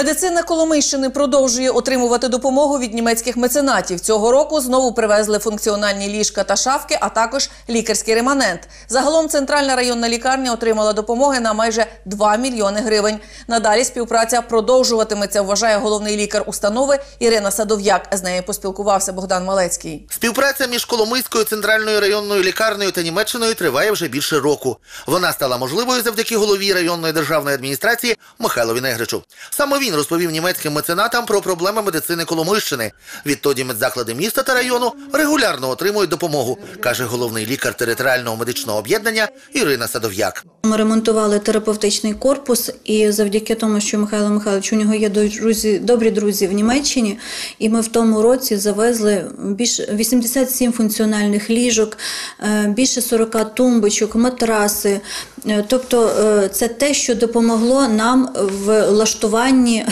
Медицина Коломийщини продовжує отримувати допомогу від німецьких меценатів. Цього року знову привезли функціональні ліжка та шафки, а також лікарський реманент. Загалом центральна районна лікарня отримала допомоги на майже 2 мільйони гривень. Надалі співпраця продовжуватиметься, вважає головний лікар установи Ірина Садов'як. З нею поспілкувався Богдан Малецький. Співпраця між Коломийською центральною районною лікарнею та Німеччиною триває вже більше року. Вона стала можливою завдяки голові районної державної адміністрації Михайлові Негричу. Саме він розповів німецьким меценатам про проблеми медицини Коломийщини. Відтоді медзаклади міста та району регулярно отримують допомогу, каже головний лікар територіального медичного об'єднання Ірина Садов'як. Ми ремонтували терапевтичний корпус, і завдяки тому, що Михайло Михайлович у нього є друзі, добрі друзі в Німеччині, і ми в тому році завезли більше 87 функціональних ліжок, е, більше 40 тумбочок, матраси. Е, Тобто е, це те, що допомогло нам в влаштуванні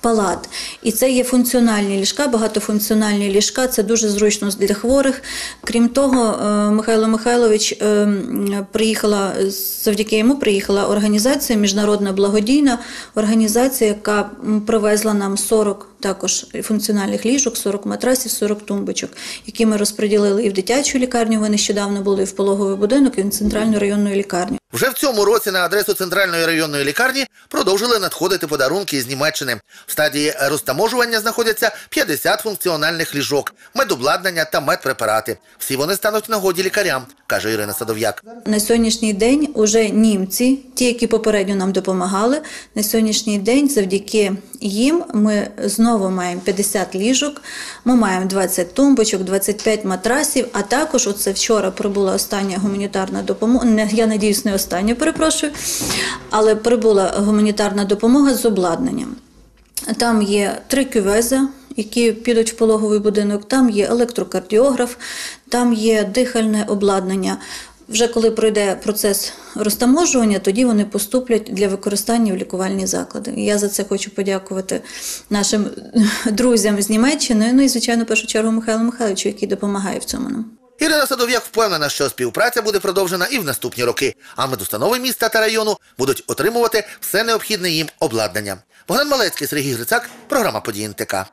палат. І це є функціональні ліжка, багатофункціональні ліжка. Це дуже зручно для хворих. Крім того, е, Михайло Михайлович е, приїхала завдяки йому приїхала організація міжнародна благодійна організація, яка привезла нам 40 також функціональних ліжок, 40 матрасів, 40 тумбочок, які ми розподілили і в дитячу лікарню. Ви нещодавно були і в пологовий будинок, і в центральну районну лікарню. Вже в цьому році на адресу центральної районної лікарні продовжили надходити подарунки з Німеччини. В стадії розтаможування знаходяться 50 функціональних ліжок, медобладнання та медпрепарати. Всі вони стануть нагоді лікарям, каже Ірина Садов'як. На сьогоднішній день уже німці, ті, які попередньо нам допомагали, на сьогоднішній день завдяки їм ми знову маємо 50 ліжок, ми маємо 20 тумбочок, 25 матрасів, а також оце вчора прибула остання гуманітарна допомога. Я надіюсь, не остання, перепрошую, але прибула гуманітарна допомога з обладнанням. Там є три кювези, які підуть в пологовий будинок, там є електрокардіограф, там є дихальне обладнання. Вже коли пройде процес розтаможування, тоді вони поступлять для використання в лікувальні заклади. І я за це хочу подякувати нашим друзям з Німеччини, ну і, звичайно, в першу чергу Михайлу Михайловичу, який допомагає в цьому нам. Ірина Садов'як впевнена, що співпраця буде продовжена і в наступні роки, а медустанови міста та району будуть отримувати все необхідне їм обладнання. Богдан Малецький, Сергій Грицак, програма «Події НТК».